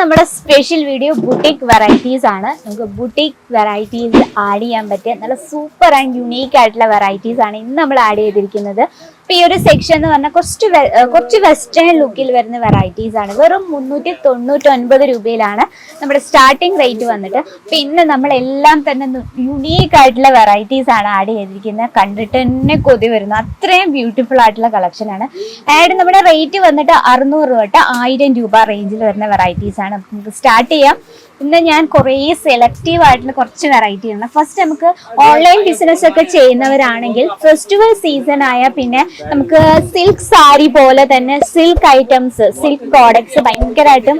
നമ്മുടെ special video boutique varieties ആണ്. നമുക്ക് ബുട്ടിക് വെറൈറ്റീസ് ആഡ് ചെയ്യാൻ പറ്റിയ നല്ല സൂപ്പർ ആൻഡ് യുണീക്ക് ആയിട്ടുള്ള വെറൈറ്റീസ് ആണ് ഇന്ന് നമ്മൾ ആഡ് ചെയ്തിരിക്കുന്നത്. അപ്പൊ ഈ ഒരു സെക്ഷൻ എന്ന് പറഞ്ഞാൽ കുറച്ച് കുറച്ച് വെസ്റ്റേൺ ലുക്കിൽ വരുന്ന വെറൈറ്റീസ് ആണ്. വെറും മുന്നൂറ്റി തൊണ്ണൂറ്റൊൻപത് രൂപയിലാണ് നമ്മുടെ സ്റ്റാർട്ടിംഗ് റേറ്റ് വന്നിട്ട്. പിന്നെ നമ്മൾ എല്ലാം തന്നെ യുണീക്ക് ആയിട്ടുള്ള വെറൈറ്റീസ് ആണ് ആഡ് ചെയ്തിരിക്കുന്നത് കണ്ടിട്ട് തന്നെ കൊതി വരുന്നു. അത്രയും ബ്യൂട്ടിഫുൾ ആയിട്ടുള്ള കളക്ഷൻ ആണ്. ആഡ് നമ്മുടെ റേറ്റ് വന്നിട്ട് അറുന്നൂറ് തൊട്ട് ആയിരം രൂപ റേഞ്ചിൽ വരുന്ന വെറൈറ്റീസ് ആണ്. നമുക്ക് സ്റ്റാർട്ട് ചെയ്യാം. ഇന്ന് ഞാൻ കുറേ സെലക്റ്റീവ് ആയിട്ടുള്ള കുറച്ച് വെറൈറ്റി ആണ്. ഫസ്റ്റ് നമുക്ക് ഓൺലൈൻ ബിസിനസ് ഒക്കെ ചെയ്യുന്നവരാണെങ്കിൽ ഫെസ്റ്റിവൽ സീസൺ ആയ പിന്നെ നമുക്ക് സിൽക്ക് സാരി പോലെ തന്നെ സിൽക്ക് ഐറ്റംസ് സിൽക്ക് പ്രോഡക്ട്സ് ഭയങ്കരമായിട്ടും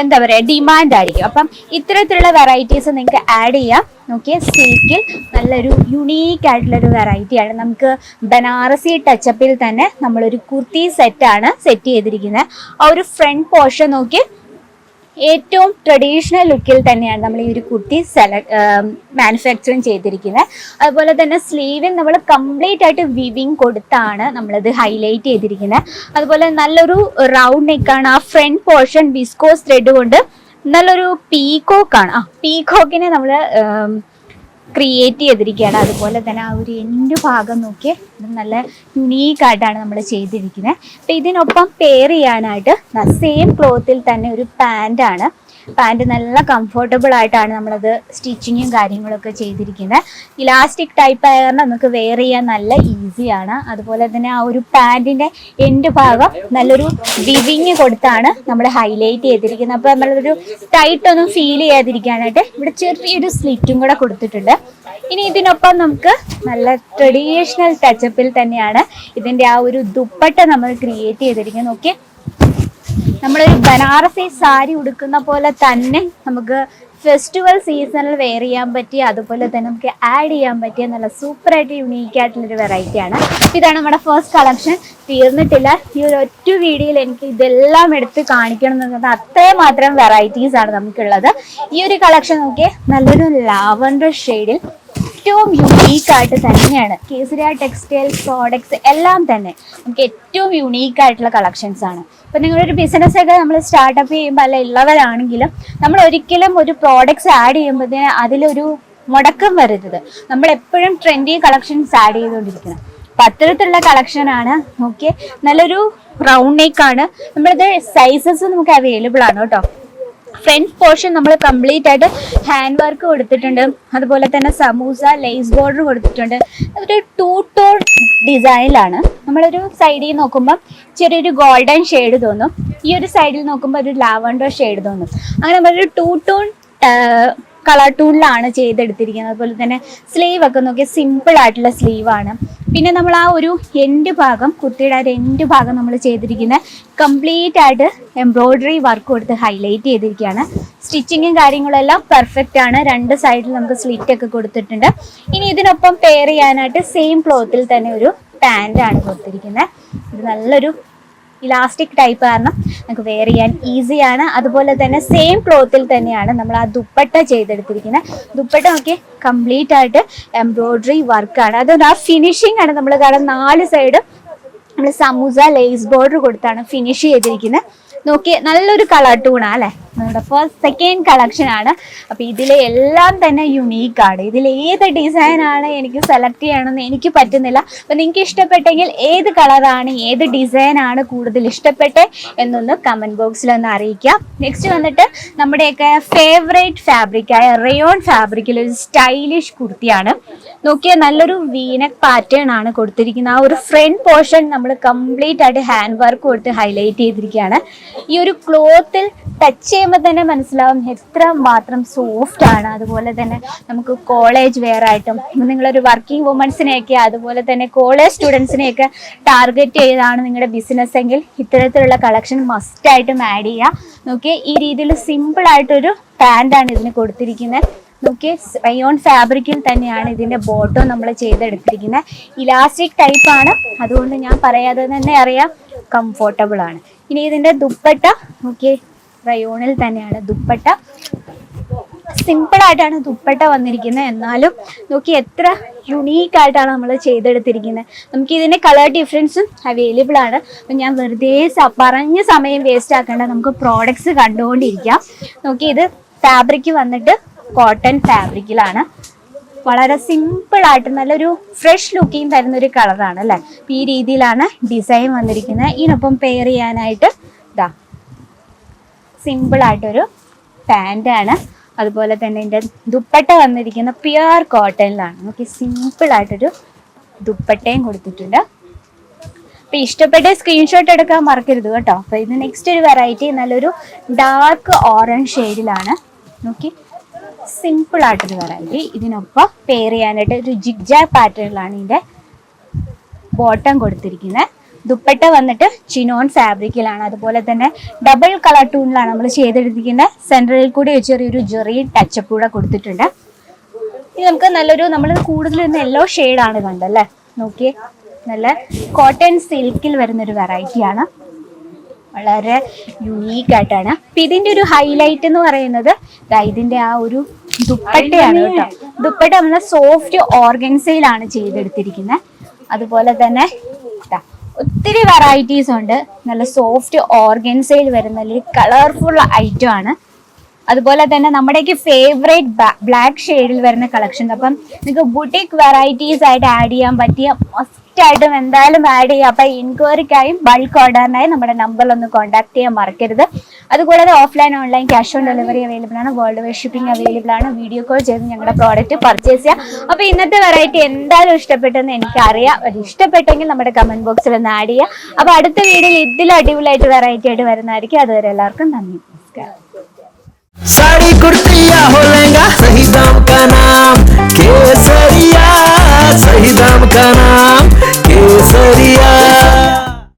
എന്താ പറയുക ഡിമാൻഡ് ആയിരിക്കും. അപ്പം ഇത്തരത്തിലുള്ള വെറൈറ്റീസ് നിങ്ങൾക്ക് ആഡ് ചെയ്യാം. നോക്കിയേ സിൽക്കിൽ നല്ലൊരു യുണീക്ക് ആയിട്ടുള്ളൊരു വെറൈറ്റി വെറൈറ്റിയാണ് നമുക്ക് ബനാറസി ടച്ചപ്പിൽ തന്നെ നമ്മളൊരു കുർത്തി സെറ്റാണ് സെറ്റ് ചെയ്തിരിക്കുന്നത്. ആ ഒരു ഫ്രണ്ട് പോർഷൻ നോക്കി ഏറ്റവും ട്രഡീഷണൽ ലുക്കിൽ തന്നെയാണ് നമ്മൾ ഈ ഒരു കുർത്തി സെല മാനുഫാക്ചറിങ് ചെയ്തിരിക്കുന്നത്. അതുപോലെ തന്നെ സ്ലീവിൽ നമ്മൾ കംപ്ലീറ്റ് ആയിട്ട് വിവിങ് കൊടുത്താണ് നമ്മളിത് ഹൈലൈറ്റ് ചെയ്തിരിക്കുന്നത്. അതുപോലെ നല്ലൊരു റൗണ്ട് നെക്കാണ് ആ ഫ്രണ്ട് പോർഷൻ ബിസ്കോസ് ത്രെഡ് കൊണ്ട് നല്ലൊരു പീകോക്കാണ് ആ പീകോക്കിനെ നമ്മൾ ക്രിയേറ്റ് ചെയ്തിരിക്കുകയാണ്. അതുപോലെ തന്നെ ആ ഒരു എന്റെ ഭാഗം നോക്കി ഇത് നല്ല യുണീക്കായിട്ടാണ് നമ്മൾ ചെയ്തിരിക്കുന്നത്. അപ്പം ഇതിനൊപ്പം പെയർ ചെയ്യാനായിട്ട് സെയിം ക്ലോത്തിൽ തന്നെ ഒരു പാന്റാണ് പാന്റ് നല്ല കംഫർട്ടബിൾ ആയിട്ടാണ് നമ്മളത് സ്റ്റിച്ചിങ്ങും കാര്യങ്ങളൊക്കെ ചെയ്തിരിക്കുന്നത്. ഇലാസ്റ്റിക് ടൈപ്പ് ആയ കാരണം നമുക്ക് വെയർ ചെയ്യാൻ നല്ല ഈസിയാണ് അതുപോലെ തന്നെ ആ ഒരു പാന്റിന്റെ എൻഡ് ഭാഗം നല്ലൊരു വിവിങ് കൊടുത്താണ് നമ്മൾ ഹൈലൈറ്റ് ചെയ്തിരിക്കുന്നത്. അപ്പോൾ നമ്മളൊരു ടൈറ്റ് ഒന്നും ഫീൽ ചെയ്യാതിരിക്കാനായിട്ട് ഇവിടെ ചെറിയൊരു സ്ലിറ്റും കൂടെ കൊടുത്തിട്ടുണ്ട്. ഇനി ഇതിനൊപ്പം നമുക്ക് നല്ല ട്രഡീഷണൽ ടച്ചപ്പിൽ തന്നെയാണ് ഇതിന്റെ ആ ഒരു ദുപ്പട്ട നമ്മൾ ക്രിയേറ്റ് ചെയ്തിരിക്കുന്നത്. നോക്കിയേ നമ്മളൊരു ബനാറസി സാരി ഉടുക്കുന്ന പോലെ തന്നെ നമുക്ക് ഫെസ്റ്റിവൽ സീസണിൽ വെയർ ചെയ്യാൻ പറ്റിയ അതുപോലെ തന്നെ നമുക്ക് ആഡ് ചെയ്യാൻ പറ്റിയ നല്ല സൂപ്പറായിട്ട് യുണീക്ക് ആയിട്ടുള്ളൊരു വെറൈറ്റിയാണ് ഇതാണ് നമ്മുടെ ഫസ്റ്റ് കളക്ഷൻ തീർന്നിട്ടില്ല. ഈ ഒരു ഒറ്റ വീഡിയോയിൽ എനിക്ക് ഇതെല്ലാം എടുത്ത് കാണിക്കണം എന്ന് പറഞ്ഞാൽ അത്രയും മാത്രം വെറൈറ്റീസ് ആണ് നമുക്കുള്ളത്. ഈ ഒരു കളക്ഷൻ നോക്കിയാൽ നല്ലൊരു ലാവൻഡർ ഷെയ്ഡിൽ ഏറ്റവും യുണീക്ക് ആയിട്ട് തന്നെയാണ്. കേസരിയ ടെക്സ്റ്റൈൽ പ്രോഡക്ട്സ് എല്ലാം തന്നെ നമുക്ക് ഏറ്റവും യുണീക്ക് ആയിട്ടുള്ള കളക്ഷൻസ് ആണ്. ഇപ്പം നിങ്ങളൊരു ബിസിനസ് ഒക്കെ നമ്മൾ സ്റ്റാർട്ടപ്പ് ചെയ്യുമ്പോൾ അല്ല ഉള്ളവരാണെങ്കിലും നമ്മൾ ഒരിക്കലും ഒരു പ്രോഡക്ട്സ് ആഡ് ചെയ്യുമ്പോഴത്തേന് അതിലൊരു മുടക്കം വരരുത്. നമ്മൾ എപ്പോഴും ട്രെൻഡി കളക്ഷൻസ് ആഡ് ചെയ്തുകൊണ്ടിരിക്കണം. അപ്പം അത്തരത്തിലുള്ള കളക്ഷനാണ് ഓക്കെ നല്ലൊരു റൗണ്ട് നെക്കാണ് നമ്മളിത് സൈസസ് നമുക്ക് അവൈലബിൾ ആണ് കേട്ടോ. ഫ്രണ്ട് പോർഷൻ നമ്മൾ കംപ്ലീറ്റ് ആയിട്ട് ഹാൻഡ് വർക്ക് കൊടുത്തിട്ടുണ്ട്. അതുപോലെ തന്നെ സമൂസ ലേസ് ബോർഡർ കൊടുത്തിട്ടുണ്ട്. അതൊരു ടൂ ടോൺ ഡിസൈനിലാണ് നമ്മളൊരു സൈഡിൽ നോക്കുമ്പോൾ ചെറിയൊരു ഗോൾഡൻ ഷെയ്ഡ് തോന്നും. ഈ ഒരു സൈഡിൽ നോക്കുമ്പോൾ ഒരു ലാവൻഡർ ഷെയ്ഡ് തോന്നും. അങ്ങനെ നമ്മളൊരു ടൂ ടോൺ കളർ ടൂളിലാണ് ചെയ്തെടുത്തിരിക്കുന്നത്. അതുപോലെ തന്നെ സ്ലീവ് ഒക്കെ നോക്കിയാൽ സിമ്പിൾ ആയിട്ടുള്ള സ്ലീവാണ് പിന്നെ നമ്മൾ ആ ഒരു എൻഡ് ഭാഗം കുർത്തിയുടെ ഒരു എൻഡ് ഭാഗം നമ്മൾ ചെയ്തിരിക്കുന്ന കംപ്ലീറ്റ് ആയിട്ട് എംബ്രോയ്ഡറി വർക്ക് കൊടുത്ത് ഹൈലൈറ്റ് ചെയ്തിരിക്കുകയാണ്. സ്റ്റിച്ചിങ്ങും കാര്യങ്ങളെല്ലാം പെർഫെക്റ്റ് ആണ്. രണ്ട് സൈഡിൽ നമുക്ക് സ്ലിറ്റ് ഒക്കെ കൊടുത്തിട്ടുണ്ട്. ഇനി ഇതിനൊപ്പം പെയർ ചെയ്യാനായിട്ട് സെയിം ക്ലോത്തിൽ തന്നെ ഒരു പാന്റാണ് കൊടുത്തിരിക്കുന്നത് ഇത് നല്ലൊരു ഇലാസ്റ്റിക് ടൈപ്പ് കാരണം നമുക്ക് വെയർ ചെയ്യാൻ ഈസിയാണ് അതുപോലെ തന്നെ സെയിം ക്ലോത്തിൽ തന്നെയാണ് നമ്മൾ ആ ദുപ്പട്ട ചെയ്തെടുത്തിരിക്കുന്നത്. ദുപ്പട്ട നോക്കി കംപ്ലീറ്റ് ആയിട്ട് എംബ്രോയിഡറി വർക്കാണ് അതുകൊണ്ട് ആ ഫിനിഷിംഗ് ആണ് നമ്മൾ കാരണം നാല് സൈഡും നമ്മൾ സമൂസ ലേസ് ബോർഡർ കൊടുത്താണ് ഫിനിഷ് ചെയ്തിരിക്കുന്നത്. നോക്കി നല്ലൊരു കളർ ടൂണാ അല്ലേ? നമ്മുടെ ഫസ്റ്റ് സെക്കൻഡ് കളക്ഷൻ ആണ്. അപ്പൊ ഇതിലെ എല്ലാം തന്നെ യുണീക്ക് ആണ്. ഇതിൽ ഏത് ഡിസൈൻ ആണ് എനിക്ക് സെലക്ട് ചെയ്യണമെന്ന് എനിക്ക് പറ്റുന്നില്ല. അപ്പൊ നിങ്ങൾക്ക് ഇഷ്ടപ്പെട്ടെങ്കിൽ ഏത് കളറാണ് ഏത് ഡിസൈൻ ആണ് കൂടുതൽ ഇഷ്ടപ്പെട്ടെ എന്നൊന്ന് കമന്റ് ബോക്സിൽ ഒന്ന് അറിയിക്കാം. നെക്സ്റ്റ് വന്നിട്ട് നമ്മുടെയൊക്കെ ഫേവറേറ്റ് ഫാബ്രിക്കായ റയോൺ ഫാബ്രിക്കിൽ ഒരു സ്റ്റൈലിഷ് കുർത്തിയാണ്. നോക്കിയാൽ നല്ലൊരു വീനക് പാറ്റേൺ ആണ് കൊടുത്തിരിക്കുന്നത്. ആ ഒരു ഫ്രണ്ട് പോർഷൻ നമ്മൾ കംപ്ലീറ്റ് ആയിട്ട് ഹാൻഡ് വർക്ക് കൊടുത്ത് ഹൈലൈറ്റ് ചെയ്തിരിക്കുകയാണ്. ഈ ഒരു ക്ലോത്തിൽ ടച്ച് ചെയ്യുമ്പോൾ തന്നെ മനസ്സിലാവും എത്ര മാത്രം സോഫ്റ്റ് ആണ്. അതുപോലെ തന്നെ നമുക്ക് കോളേജ് വെയർ ആയിട്ടും നിങ്ങളൊരു വർക്കിംഗ് വുമൻസിനെയൊക്കെ അതുപോലെ തന്നെ കോളേജ് സ്റ്റുഡൻസിനെയൊക്കെ ടാർഗറ്റ് ചെയ്താണ് നിങ്ങളുടെ ബിസിനസ് എങ്കിൽ ഇത്തരത്തിലുള്ള കളക്ഷൻ മസ്റ്റായിട്ടും ആഡ് ചെയ്യുക. നോക്കിയാൽ ഈ രീതിയിൽ സിമ്പിൾ ആയിട്ടൊരു പാന്റാണ് ഇതിന് കൊടുത്തിരിക്കുന്നത്. നോക്കിയേ റയോൺ ഫാബ്രിക്കിൽ തന്നെയാണ് ഇതിന്റെ ബോട്ടം നമ്മൾ ചെയ്തെടുത്തിരിക്കുന്നത് ഇലാസ്റ്റിക് ടൈപ്പ് ആണ്. അതുകൊണ്ട് ഞാൻ പറയാതെ തന്നെ അറിയാം കംഫോർട്ടബിൾ ആണ്. ഇനി ഇതിന്റെ ദുപ്പട്ട നോക്കിയേ റയോണിൽ തന്നെയാണ് ദുപ്പട്ട. സിമ്പിളായിട്ടാണ് ദുപ്പട്ട വന്നിരിക്കുന്നത് എന്നാലും നോക്കി എത്ര യുണീക്ക് ആയിട്ടാണ് നമ്മൾ ചെയ്തെടുത്തിരിക്കുന്നത് നമുക്ക് ഇതിന്റെ കളർ ഡിഫറൻസും അവൈലബിൾ ആണ്. അപ്പം ഞാൻ വെറുതെ പറഞ്ഞ സമയം വേസ്റ്റ് ആക്കേണ്ട. നമുക്ക് പ്രോഡക്ട്സ് കണ്ടുകൊണ്ടിരിക്കാം. നോക്കി ഇത് ഫാബ്രിക് വന്നിട്ട് കോട്ടൺ ഫാബ്രിക്കിലാണ് വളരെ സിമ്പിൾ ആയിട്ട് നല്ലൊരു ഫ്രഷ് ലുക്കിങ് തരുന്ന ഒരു കളറാണ് അല്ലേ? ഈ രീതിയിലാണ് ഡിസൈൻ വന്നിരിക്കുന്നത്. ഇതിനൊപ്പം പെയർ ചെയ്യാനായിട്ട് ഇതാ പാന്റ് ആണ്. അതുപോലെ തന്നെ ഇതിന്റെ ദുപ്പട്ട വന്നിരിക്കുന്ന പ്യുർ കോട്ടണിലാണ് നമുക്ക് സിമ്പിൾ ആയിട്ടൊരു ദുപ്പട്ടയും കൊടുത്തിട്ടുണ്ട്. അപ്പൊ ഇഷ്ടപ്പെട്ട സ്ക്രീൻഷോട്ട് എടുക്കാൻ മറക്കരുത് കേട്ടോ. അപ്പൊ ഇത് നെക്സ്റ്റ് ഒരു വെറൈറ്റി നല്ലൊരു ഡാർക്ക് ഓറഞ്ച് ഷെയ്ഡിലാണ് നോക്കി. സിമ്പിൾ ആയിട്ടൊരു വെറൈറ്റി ഇതിനൊപ്പം പെയർ ചെയ്യാനായിട്ട് ഒരു ജിഗ് ജിഗ്ജാഗ് പാറ്റേണിലാണ് ഇതിന്റെ ബോട്ടം കൊടുത്തിരിക്കുന്നത്. ദുപ്പട്ട വന്നിട്ട് ചിനോൺ ഫാബ്രിക്കിലാണ് അതുപോലെ തന്നെ ഡബിൾ കളർ ടൂണിലാണ് നമ്മൾ ചെയ്തെടുത്തിരിക്കുന്നത്. സെൻട്രലിൽ കൂടി ചെറിയൊരു ജെറി ടച്ചപ്പ് കൂടെ കൊടുത്തിട്ടുണ്ട്. ഇത് നമുക്ക് നല്ലൊരു നമ്മൾ കൂടുതൽ ഇന്ന് യെല്ലോ ഷെയ്ഡാണ് കണ്ടല്ലേ നോക്കിയേ. നല്ല കോട്ടൺ സിൽക്കിൽ വരുന്നൊരു വെറൈറ്റിയാണ് വളരെ യുണീക്ക് ആയിട്ടാണ്. അപ്പൊ ഇതിന്റെ ഒരു ഹൈലൈറ്റ് എന്ന് പറയുന്നത് ഇതിന്റെ ആ ഒരു ദുപ്പട്ടയാണ് കേട്ടോ. ദുപ്പട്ട നമ്മൾ സോഫ്റ്റ് ഓർഗൻസയിലാണ് ചെയ്തെടുത്തിരിക്കുന്നത് അതുപോലെ തന്നെ ഒത്തിരി വെറൈറ്റീസ് ഉണ്ട്. നല്ല സോഫ്റ്റ് ഓർഗൻസയിൽ വരുന്ന ഒരു കളർഫുൾ ഐറ്റം ആണ്. അതുപോലെ തന്നെ നമ്മുടെയൊക്കെ ഫേവറേറ്റ് ബ്ലാക്ക് ഷെയ്ഡിൽ വരുന്ന കളക്ഷൻ അപ്പം നിങ്ങൾക്ക് ബുട്ടിക് വെറൈറ്റീസ് ആയിട്ട് ആഡ് ചെയ്യാൻ പറ്റിയ മസ്റ്റ് ആയിട്ടും എന്തായാലും ആഡ് ചെയ്യാം. അപ്പൊ എൻക്വയറിക്കായും ബൾക്ക് ഓർഡറിനായി നമ്മുടെ നമ്പറിൽ ഒന്ന് കോൺടാക്ട് ചെയ്യാൻ മറക്കരുത്. അതുകൂടാതെ offline online cash on delivery available ആണ്. വേൾഡ് വൈഡ് ഷിപ്പിംഗ് അവൈലബിൾ ആണ്. വീഡിയോ കോൾ ചെയ്ത് ഞങ്ങളുടെ പ്രോഡക്റ്റ് പർച്ചേസ് ചെയ്യാം. അപ്പൊ ഇന്നത്തെ വെറൈറ്റി എന്തായാലും ഇഷ്ടപ്പെട്ടെന്ന് എനിക്കറിയാം. അത് ഇഷ്ടപ്പെട്ടെങ്കിൽ നമ്മുടെ കമന്റ് ബോക്സിൽ ഒന്ന് ആഡ് ചെയ്യാം. അപ്പൊ അടുത്ത വീഡിയോയിൽ ഇതിലും അടിപൊളിയായിട്ട് വെറൈറ്റി ആയിട്ട് വരുന്നതായിരിക്കും. അതുവരെ എല്ലാവർക്കും നന്ദി. നമസ്കാരം. का नाम? केसरिया सही दाम का नाम? केसरिया।